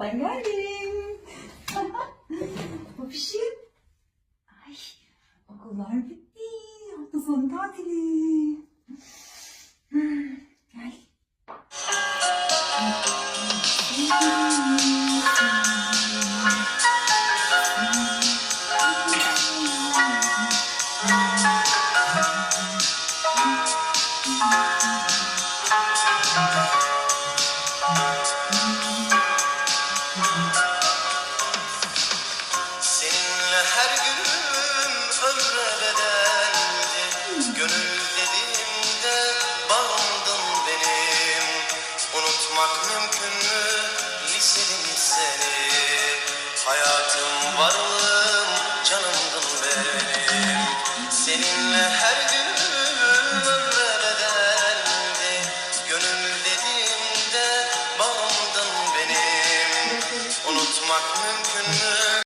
Ben geldim. Babişim. Ay, okullar bitti. Hafta sonu tatili. Hmm, Gel. Seninle her günüm ömre bedeldi. Gönül dediğimde bağımdın benim. Unutmak mümkün mü? Liselim seni. Hayatım varlığım canımdın Unutmak mümkün mü